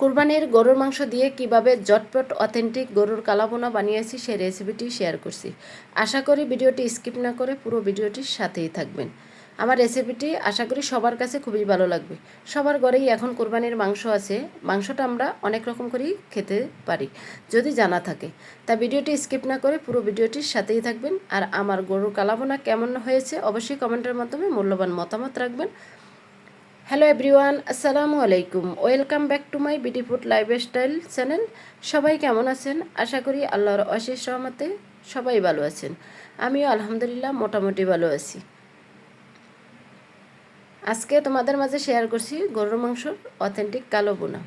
কোরবানির গরুর মাংস দিয়ে কীভাবে জটপট, অথেন্টিক গরুর কালাবোনা বানিয়েছি সেই রেসিপিটি শেয়ার করছি। আশা করি ভিডিওটি স্কিপ না করে পুরো ভিডিওটির সাথেই থাকবেন। আমার রেসিপিটি আশা করি সবার কাছে খুবই ভালো লাগবে। সবার ঘরেই এখন কোরবানির মাংস আছে। মাংসটা আমরা অনেক রকম করেই খেতে পারি, যদি জানা থাকে। তা ভিডিওটি স্কিপ না করে পুরো ভিডিওটির সাথেই থাকবেন। আর আমার গরুর কালাবোনা কেমন হয়েছে অবশ্যই কমেন্টের মাধ্যমে মূল্যবান মতামত রাখবেন। হ্যালো এভরিওয়ান আসসালামু আলাইকুম ওয়েলকাম ব্যাক টু মাই বিটি ফুড লাইফস্টাইল চ্যানেল সবাই কেমন আছেন? আশা করি আল্লাহর অশেষ রহমতে সবাই ভালো আছেন। আমিও আলহামদুলিল্লাহ মোটামুটি ভালো আছি। আজকে তোমাদের মাঝে শেয়ার করছি গরুর মাংসর অথেন্টিক কালো বোনা।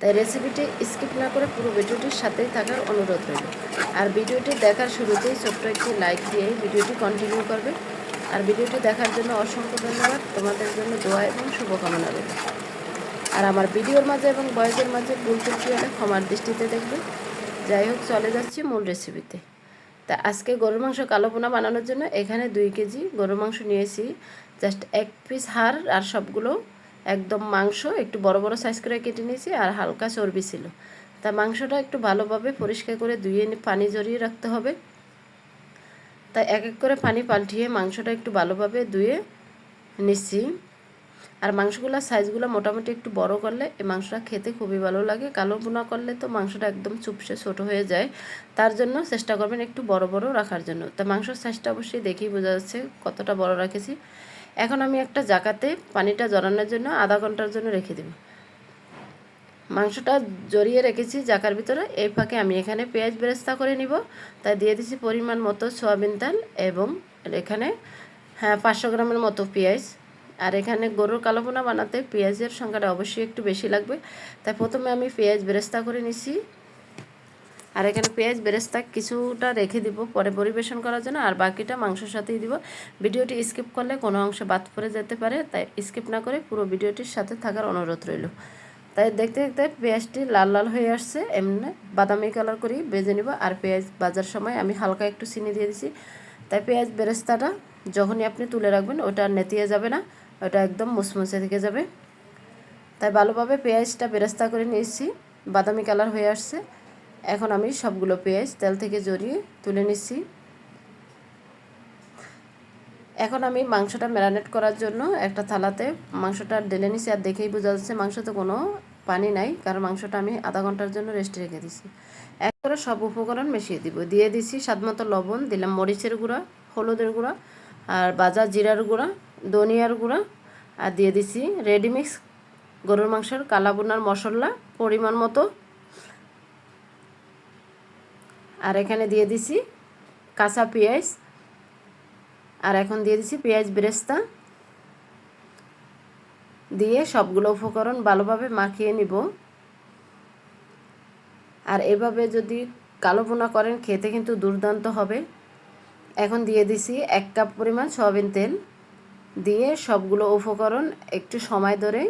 তাই রেসিপিটি স্কিপ না করে পুরো ভিডিওটির সাথেই থাকার অনুরোধ রইল। আর ভিডিওটি দেখার শুরুতেই ছোট্ট একটি লাইক দিয়ে ভিডিওটি কন্টিনিউ করবে। আর ভিডিওটি দেখার জন্য অসংখ্য ধন্যবাদ। তোমাদের জন্য দোয়া এবং শুভকামনা রইল। আর আমার ভিডিওর মাঝে এবং বয়সের মাঝে ভুল ত্রুটি হলে ক্ষমার দৃষ্টিতে দেখবে। যাই হোক, চলে যাচ্ছি মূল রেসিপিতে তা আজকে গরুর মাংস কালো পোনা বানানোর জন্য এখানে দুই কেজি গরুর মাংস নিয়েছি। জাস্ট এক পিস হাড় আর সবগুলো একদম মাংস, একটু বড় বড় সাইজ করে কেটে নিয়েছি আর হালকা চর্বি ছিল। তা মাংসটা একটু ভালোভাবে পরিষ্কার করে ধুয়ে পানি জড়িয়ে রাখতে হবে। তাই এক এক করে পানি পাল্টিয়ে মাংসটা একটু ভালোভাবে ধুয়ে নিচ্ছি। আর মাংসগুলোর সাইজগুলো মোটামুটি একটু বড় করলে এই মাংসটা খেতে খুবই ভালো লাগে। কালো বোনা করলে তো মাংসটা একদম চুপসে ছোট হয়ে যায়। তার জন্য চেষ্টা করবেন একটু বড় বড় রাখার জন্য। তা মাংসর সাইজটা অবশ্যই দেখেই বোঝা যাচ্ছে কতটা বড় রাখেছি। এখন আমি একটা জাকাতে পানিটা জড়ানোর জন্য আধা ঘণ্টার জন্য রেখে দেব। মাংসটা জড়িয়ে রেখেছি জাকার ভিতরে। এই ফাঁকে আমি এখানে পেঁয়াজ বেরেস্তা করে নিব। তাই দিয়ে দিছি পরিমাণ মতো সোয়াবিন তেল এবং এখানে হ্যাঁ পাঁচশো গ্রামের মতো পেঁয়াজ। আর এখানে গরুর কালোপোনা বানাতে পেঁয়াজের সংখ্যাটা অবশ্যই একটু বেশি লাগবে। তাই প্রথমে আমি পেঁয়াজ বেরেস্তা করে নিছি। আর এখানে পেঁয়াজ বেরেস্তা কিছুটা রেখে দিব, পরে পরিবেশন করার জন্য। আর বাকিটা মাংসের সাথেই দিব। ভিডিওটি স্কিপ করলে কোনো অংশ বাদ পড়ে যেতে পারে, তাই স্কিপ না করে পুরো ভিডিওটির সাথে থাকার অনুরোধ রইল। তাই দেখতে দেখতে পেঁয়াজটি লাল লাল হয়ে আসছে, এমনি বাদামি কালার করেই বেজে নিব। আর পেঁয়াজ বাজার সময় আমি হালকা একটু চিনি দিয়ে দিছি। তাই পেঁয়াজ বেরেস্তাটা যখনই আপনি তুলে রাখবেন, ওটা নেতিয়ে যাবে না, ওটা একদম মুসমুসে থেকে যাবে। তাই ভালোভাবে পেঁয়াজটা বেরেস্তা করে নিয়েছি, বাদামি কালার হয়ে আসছে। এখন আমি সবগুলো পেঁয়াজ তেল থেকে জড়িয়ে তুলে নিচ্ছি। এখন আমি মাংসটা ম্যারানেট করার জন্য একটা থালাতে মাংসটা ঢেলে নিছি আর দেখেই বোঝা যাচ্ছে মাংসতে কোনো পানি নাই, কারণ মাংসটা আমি আধা ঘণ্টার জন্য রেস্টে রেখে দিছি। এক সব উপকরণ মিশিয়ে দিব। দিয়ে দিছি স্বাদমতো লবণ, দিলাম মরিচের গুঁড়া, হলুদের গুঁড়া আর বাজার জিরার গুঁড়া, ধনিয়ার গুঁড়া আর দিয়ে দিছি রেডিমিক্স গরুর মাংসের কালাবুনার মশলা পরিমাণ মতো। আর এখানে দিয়ে দিছি কাঁচা পেঁয়াজ আর এখন দিয়ে দিছি পেঁয়াজ বেরেস্তা। দিয়ে সবগুলো উপকরণ ভালোভাবে মাখিয়ে নিব। আর এভাবে যদি কালো পোনা করেন, খেতে কিন্তু দুর্দান্ত হবে। এখন দিয়ে দিছি এক কাপ পরিমাণ সয়াবিন তেল। দিয়ে সবগুলো উপকরণ একটু সময় ধরে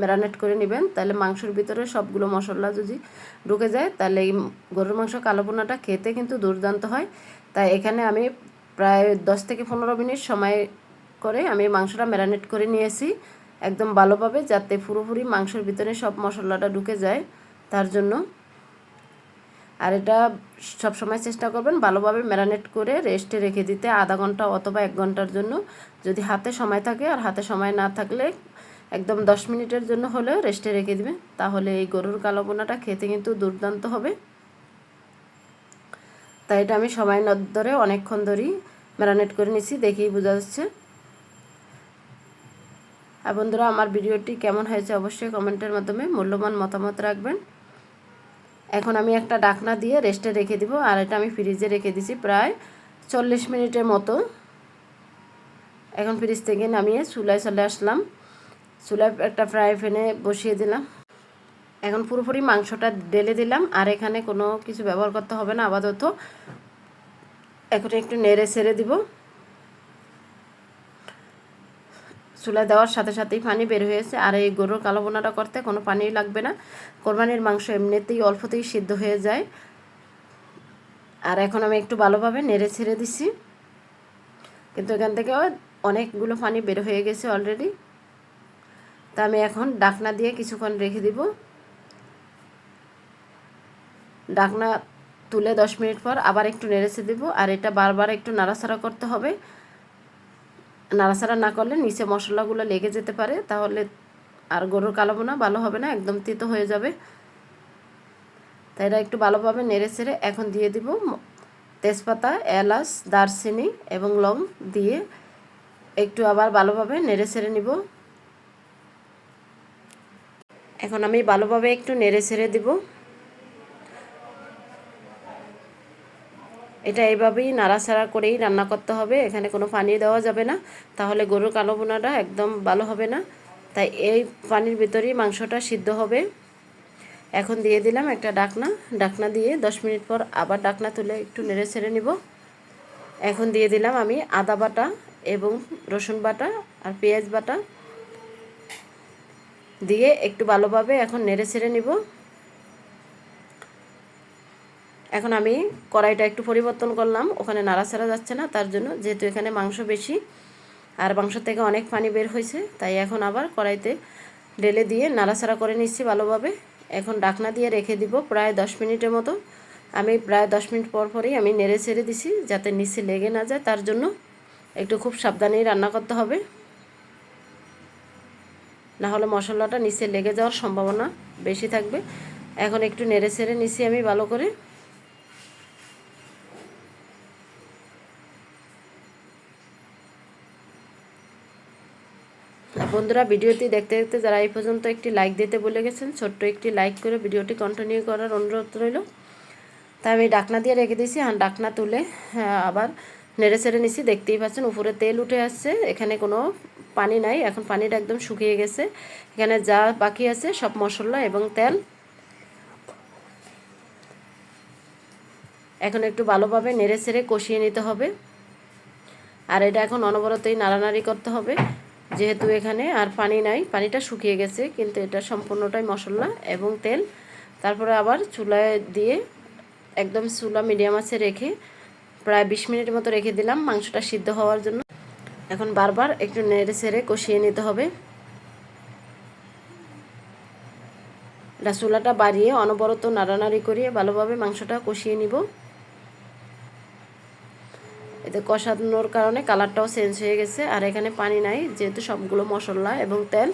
ম্যারানেট করে নেবেন। তাহলে মাংসের ভিতরে সবগুলো মশলা যদি ঢুকে যায়, তাহলে এই গরুর মাংস কালো পোনাটা খেতে কিন্তু দুর্দান্ত হয়। তাই এখানে আমি প্রায় দশ থেকে পনেরো মিনিট সময় করে আমি মাংসটা ম্যারানেট করে নিয়েছি। একদম ভালোভাবে যাতে পুরোপুরি মাংসের ভিতরে সব মশলাটা ঢুকে যায়, তার জন্য। আর এটা সবসময় চেষ্টা করবেন ভালোভাবে ম্যারানেট করে রেস্টে রেখে দিতে আধা ঘণ্টা অথবা এক ঘণ্টার জন্য। যদি হাতে সময় থাকে আর হাতে সময় না থাকলে একদম দশ মিনিটের জন্য হলেও রেস্টে রেখে দিবে তাহলে এই গরুর কালো খেতে কিন্তু দুর্দান্ত হবে। তাই এটা আমি সময় ধরে অনেকক্ষণ ধরেই ম্যারানেট করে নিছি দেখেই বোঝা যাচ্ছে। আর বন্ধুরা, আমার ভিডিওটি কেমন হয়েছে অবশ্যই কমেন্টের মাধ্যমে মূল্যবান মতামত রাখবেন। এখন আমি একটা ডাকনা দিয়ে রেস্টে রেখে দিব, আর এটা আমি ফ্রিজে রেখে দিছি প্রায় চল্লিশ মিনিটের মতো। এখন ফ্রিজ থেকে নামিয়ে চুলায় চলে আসলাম। চুলায় একটা ফ্রাই প্যানে বসিয়ে দিলাম। এখন পুরোপুরি মাংসটা ঢেলে দিলাম, আর এখানে কোনো কিছু ব্যবহার করতে হবে না, আপাতত। এখন একটু নেড়ে ছেড়ে দিব। চুলা দেওয়ার সাথে সাথেই পানি বের হয়েছে, আর এই গরুর কালো বোনাটা করতে কোনো পানি লাগবে না। কোরবানির মাংস এমনিতেই অল্পতেই সিদ্ধ হয়ে যায়। আর এখন আমি একটু ভালোভাবে নেড়ে ছেড়ে দিছি। কিন্তু এখান থেকে অনেকগুলো পানি বের হয়ে গেছে অলরেডি। তা আমি এখন ডাকনা দিয়ে কিছুক্ষণ রেখে দিব। ডাকনা তুলে দশ মিনিট পর আবার একটু নেড়েছে দিব, আর এটা বারবার একটু নাড়াচাড়া করতে হবে। নাড়াচাড়া না করলে নিচে মশলাগুলো লেগে যেতে পারে, তাহলে আর গরুর কালো বোনা ভালো হবে না, একদম তিতো হয়ে যাবে। তাই এটা একটু ভালোভাবে নেড়ে ছেড়ে এখন দিয়ে দিব তেজপাতা, এলাচ, দারচিনি এবং লং দিয়ে একটু আবার ভালোভাবে নেড়ে ছেড়ে নিব। এখন আমি ভালোভাবে একটু নেড়ে ছেড়ে দিব। এটা এইভাবেই নাড়াচাড়া করেই রান্না করতে হবে। এখানে কোনো পানি দেওয়া যাবে না। তাহলে গরুর কালো বোনাটা একদম ভালো হবে না। তাই এই পানির ভিতরেই মাংসটা সিদ্ধ হবে। এখন দিয়ে দিলাম একটা ডাকনা। ডাকনা দিয়ে দশ মিনিট পর আবার ডাকনা তুলে একটু নেড়ে ছেড়ে নিব। এখন দিয়ে দিলাম আমি আদা বাটা এবং রসুন বাটা আর পেঁয়াজ বাটা। দিয়ে একটু ভালোভাবে এখন নেড়ে ছেড়ে নিব। এখন আমি কড়াইটা একটু পরিবর্তন করলাম। ওখানে নাড়াচাড়া যাচ্ছে না, তার জন্য যেহেতু এখানে মাংস বেশি আর মাংস থেকে অনেক পানি বের হয়েছে, তাই এখন আবার কড়াইতে ঢেলে দিয়ে নাড়াচাড়া করে নিচ্ছি ভালোভাবে। এখন ডাকনা দিয়ে রেখে দিব প্রায় দশ মিনিটের মতো। আমি প্রায় দশ মিনিট পর পরই আমি নেড়ে ছেড়ে দিছি যাতে নিচে লেগে না যায়, তার জন্য একটু খুব সাবধানেই রান্না করতে হবে। না হলে মশলাটা নিচে লেগে যাওয়ার সম্ভাবনা বেশি থাকবে। এখন একটু নেড়ে ছেড়ে নিছি আমি ভালো করে। বন্ধুরা ভিডিওটি দেখতে দেখতে যারা এই পর্যন্ত একটি লাইক দিতে বলে গেছেন ছোট্ট একটি লাইক করে ভিডিওটি কন্টিনিউ করার অনুরোধ রইল। তাই আমি ডাকনা দিয়ে রেখে দিয়েছি আর ডাকনা তুলে হ্যাঁ, আবার নেড়ে ছেড়ে নিছি দেখতেই পাচ্ছেন উপরে তেল উঠে আসছে এখানে কোনো পানি নাই এখন পানিটা একদম শুকিয়ে গেছে। এখানে যা বাকি আছে সব মশলা এবং তেল। এখন একটু ভালোভাবে নেড়ে ছেড়ে কষিয়ে নিতে হবে। আর এটা এখন অনবরতই নাড়ানাড়ি করতে হবে। যেহেতু এখানে আর পানি নাই, পানিটা শুকিয়ে গেছে, কিন্তু এটা সম্পূর্ণটাই মশলা এবং তেল। তারপরে আবার চুলায় দিয়ে একদম চুলা মিডিয়াম আছে রেখে প্রায় বিশ মিনিটের মতো রেখে দিলাম, মাংসটা সিদ্ধ হওয়ার জন্য। এখন বারবার একটু নেড়ে ছেড়ে কষিয়ে নিতে হবে। চুলাটা বাড়িয়ে অনবরত নাড়ানাড়ি করিয়ে ভালোভাবে মাংসটা কষিয়ে নিব। এতে কষানোর কারণে কালারটাও চেঞ্জ হয়ে গেছে, আর এখানে পানি নাই, যেহেতু সবগুলো মশলা এবং তেল।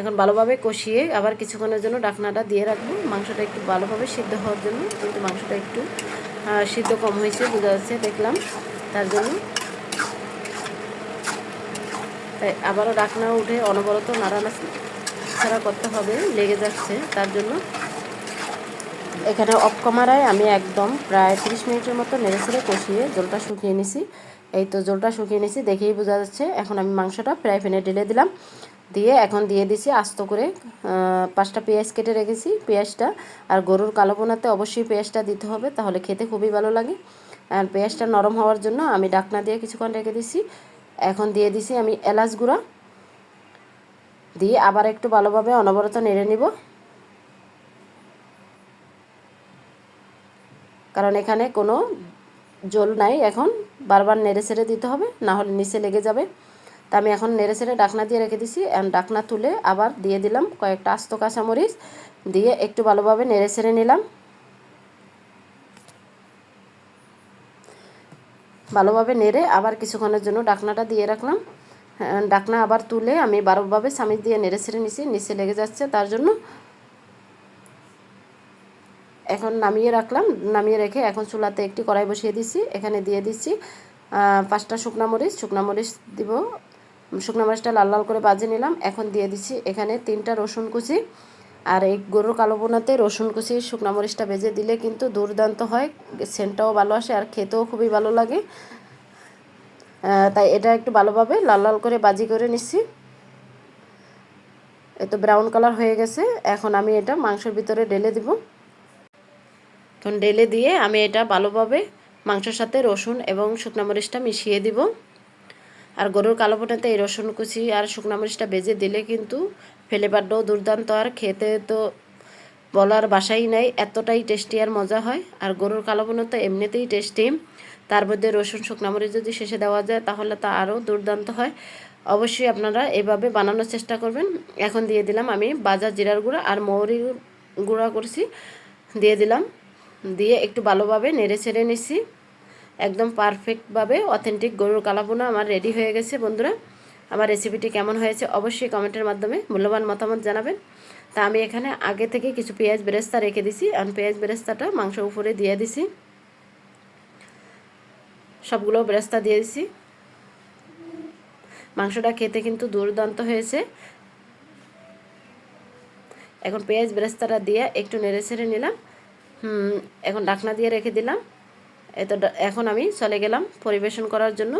এখন ভালোভাবে কষিয়ে আবার কিছুক্ষণের জন্য ডাকনাটা দিয়ে রাখব। মাংসটা একটু ভালোভাবে সিদ্ধ হওয়ার জন্য, কিন্তু মাংসটা একটু সিদ্ধ কম হয়েছে, বোঝা যাচ্ছে দেখলাম, তার জন্য। তাই আবারও ডাকনা উঠে অনবরত নাড়ানা ছাড়া করতে হবে, লেগে যাচ্ছে, তার জন্য। এখানে অফ কমারায় আমি একদম প্রায় তিরিশ মিনিটের মতো নেড়ে ছেড়ে কষিয়ে জলটা শুকিয়ে নিছি। এই তো জলটা শুকিয়ে নিছি, দেখেই বোঝা যাচ্ছে এখন আমি মাংসটা ফ্রাই প্যানে ঢেলে দিলাম। দিয়ে এখন দিয়ে দিছি আস্ত করে পাঁচটা পেঁয়াজ কেটে রেখেছি পেঁয়াজটা। আর গরুর কালো বোনাতে অবশ্যই পেঁয়াজটা দিতে হবে, তাহলে খেতে খুবই ভালো লাগে। আর পেঁয়াজটা নরম হওয়ার জন্য আমি ডাকনা দিয়ে কিছুক্ষণ রেখে দিছি। এখন দিয়ে দিছি আমি এলাচ গুঁড়া। দিয়ে আবার একটু ভালোভাবে অনবরত নেড়ে নিব। কারণ এখানে কোনো জল নাই এখন বারবার নেড়ে ছেড়ে দিতে হবে না হলে নিচে লেগে যাবে। তা আমি এখন নেড়ে ছেড়ে ডাকনা দিয়ে রেখে দিছি ডাকনা তুলে আবার দিয়ে দিলাম কয়েকটা আস্ত কাঁচামরিচ দিয়ে একটু ভালোভাবে নেড়ে ছেড়ে নিলাম। ভালোভাবে নেড়ে আবার কিছুক্ষণের জন্য ডাকনাটা দিয়ে রাখলাম। হ্যাঁ, ডাকনা আবার তুলে আমি বারোভাবে সামিজ দিয়ে নেড়ে ছেড়ে নিছি নিচে লেগে যাচ্ছে তার জন্য। এখন নামিয়ে রাখলাম। নামিয়ে রেখে এখন চুলাতে একটি কড়াই বসিয়ে দিচ্ছি। এখানে দিয়ে দিচ্ছি পাঁচটা শুকনা মরিচ। শুকনা মরিচ দিব। শুকনো মরিচটা লাল লাল করে বাজে নিলাম। এখন দিয়ে দিচ্ছি এখানে তিনটা রসুন কুচি আর এই গরুর কালো বোনাতে রসুন কুচি, শুকনো মরিচটা ভেজে দিলে কিন্তু দুর্দান্ত হয়। সেন্টটাও ভালো আসে আর খেতেও খুবই ভালো লাগে। তাই এটা একটু ভালোভাবে লাল লাল করে বাজি করে নিচ্ছি। এ তো ব্রাউন কালার হয়ে গেছে। এখন আমি এটা মাংসের ভিতরে ঢেলে দিব। এখন ঢেলে দিয়ে আমি এটা ভালোভাবে মাংসের সাথে রসুন এবং শুকনো মরিচটা মিশিয়ে দিব। আর গরুর কালো পোটাতে এই রসুন কুচি আর শুকনো মরিচটা বেজে দিলে কিন্তু ফ্লেভারটাও দুর্দান্ত। আর খেতে তো বলার বাসাই নাই, এতটাই টেস্টি আর মজা হয়। আর গরুর কালো বোনা তো এমনিতেই টেস্টি। তার মধ্যে রসুন, শুকনো মরিচ যদি শেষে দেওয়া যায় তাহলে তা আরও দুর্দান্ত হয়। অবশ্যই আপনারা এভাবে বানানোর চেষ্টা করবেন। এখন দিয়ে দিলাম আমি বাজার জিরার গুঁড়া আর মৌরি গুঁড়া করছি। দিয়ে দিলাম। দিয়ে একটু ভালোভাবে নেড়ে ছেড়ে নিছি। একদম পারফেক্টভাবে অথেন্টিক গরুর কালাবোনা আমার রেডি হয়ে গেছে বন্ধুরা। আমার রেসিপিটি কেমন হয়েছে অবশ্যই কমেন্টের মাধ্যমে মূল্যবান মতামত জানাবেন। তা আমি এখানে আগে থেকে কিছু পেঁয়াজ বেরেস্তা রেখে দিছি। আর পেঁয়াজ বেরেস্তাটা মাংস উপরে দিয়ে দিছি। সবগুলো বেরেস্তা দিয়ে দিছি। মাংসটা খেতে কিন্তু দুর্দান্ত হয়েছে। এখন পেঁয়াজ বেরেস্তাটা দিয়ে একটু নেড়ে ছেড়ে নিলাম। এখন ডাকনা দিয়ে রেখে দিলাম। এত এখন আমি চলে গেলাম পরিবেশন করার জন্য।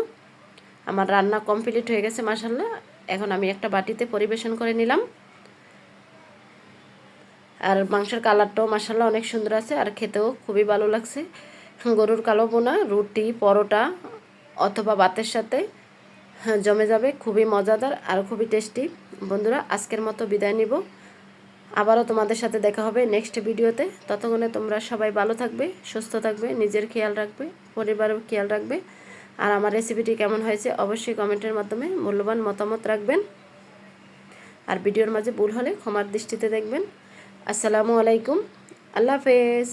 আমার রান্না কমপ্লিট হয়ে গেছে মাসাল্লাহ এখন আমি একটা বাটিতে পরিবেশন করে নিলাম। আর মাংসের কালারটাও মাসাল্লাহ অনেক সুন্দর আছে আর খেতেও খুবই ভালো লাগছে। গরুর কালো বোনা রুটি, পরোটা অথবা ভাতের সাথে জমে যাবে। খুবই মজাদার আর খুবই টেস্টি। বন্ধুরা, আজকের মতো বিদায় নিব। আবারও তোমাদের সাথে দেখা হবে নেক্সট ভিডিওতে। ততক্ষণে তোমরা সবাই ভালো থাকবে, সুস্থ থাকবে, নিজের খেয়াল রাখবে, পরিবারের খেয়াল রাখবে। আর আমার রেসিপিটি কেমন হয়েছে অবশ্যই কমেন্টের মাধ্যমে মূল্যবান মতামত রাখবেন। আর ভিডিওর মাঝে ভুল হলে ক্ষমার দৃষ্টিতে দেখবেন। আসসালামু আলাইকুম, আল্লাহ হাফেজ।